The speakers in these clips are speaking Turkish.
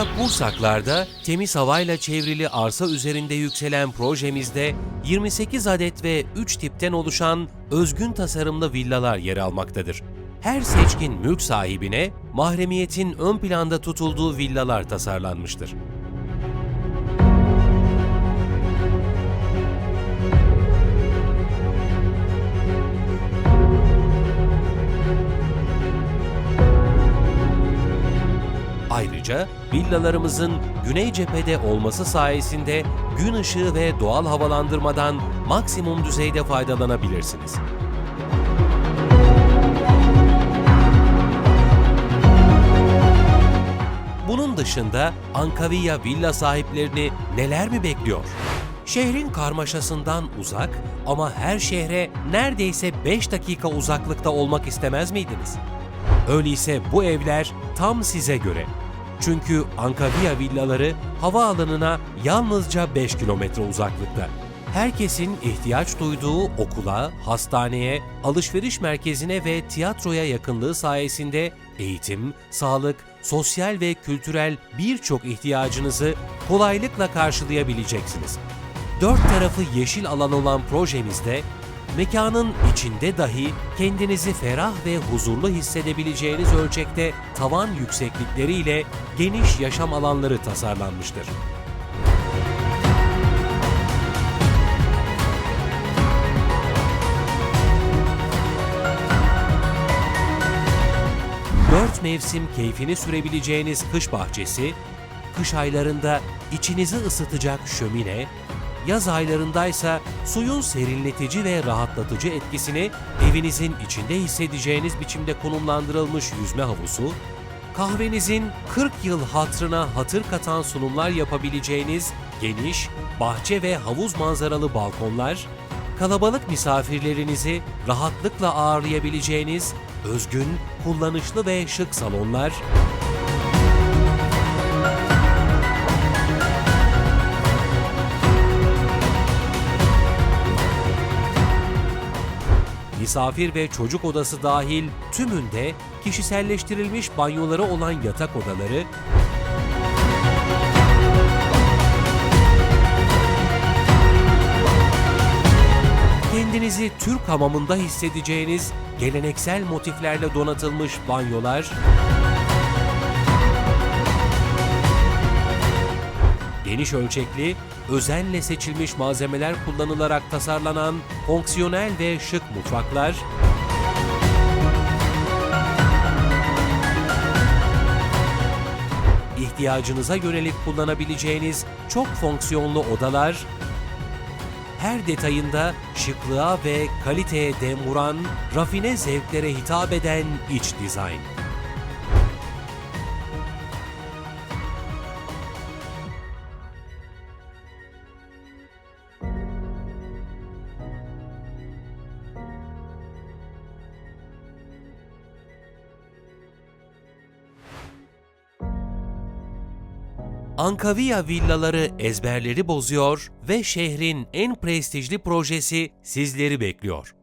olarak Bursaklar'da temiz havayla çevrili arsa üzerinde yükselen projemizde 28 adet ve 3 tipten oluşan özgün tasarımlı villalar yer almaktadır. Her seçkin mülk sahibine mahremiyetin ön planda tutulduğu villalar tasarlanmıştır. Ayrıca villalarımızın güney cephede olması sayesinde gün ışığı ve doğal havalandırmadan maksimum düzeyde faydalanabilirsiniz. Bunun dışında Ankaviya villa sahiplerini neler mi bekliyor? Şehrin karmaşasından uzak ama her şehre neredeyse 5 dakika uzaklıkta olmak istemez miydiniz? Öyleyse bu evler tam size göre. Çünkü Ankaviya villaları havaalanına yalnızca 5 kilometre uzaklıkta. Herkesin ihtiyaç duyduğu okula, hastaneye, alışveriş merkezine ve tiyatroya yakınlığı sayesinde eğitim, sağlık, sosyal ve kültürel birçok ihtiyacınızı kolaylıkla karşılayabileceksiniz. Dört tarafı yeşil alan olan projemizde mekanın içinde dahi kendinizi ferah ve huzurlu hissedebileceğiniz ölçekte tavan yükseklikleriyle geniş yaşam alanları tasarlanmıştır. Dört mevsim keyfini sürebileceğiniz kış bahçesi, kış aylarında içinizi ısıtacak şömine, yaz aylarındaysa suyun serinletici ve rahatlatıcı etkisini evinizin içinde hissedeceğiniz biçimde konumlandırılmış yüzme havuzu, kahvenizin 40 yıl hatrına hatır katan sunumlar yapabileceğiniz geniş, bahçe ve havuz manzaralı balkonlar, kalabalık misafirlerinizi rahatlıkla ağırlayabileceğiniz özgün, kullanışlı ve şık salonlar, misafir ve çocuk odası dahil tümünde kişiselleştirilmiş banyoları olan yatak odaları, kendinizi Türk hamamında hissedeceğiniz geleneksel motiflerle donatılmış banyolar, geniş ölçekli, özenle seçilmiş malzemeler kullanılarak tasarlanan fonksiyonel ve şık mutfaklar, ihtiyacınıza yönelik kullanabileceğiniz çok fonksiyonlu odalar, her detayında şıklığa ve kaliteye dem vuran, rafine zevklere hitap eden iç dizayn. Ankaviya villaları ezberleri bozuyor ve şehrin en prestijli projesi sizleri bekliyor.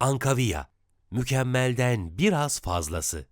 Ankaviya, mükemmelden biraz fazlası.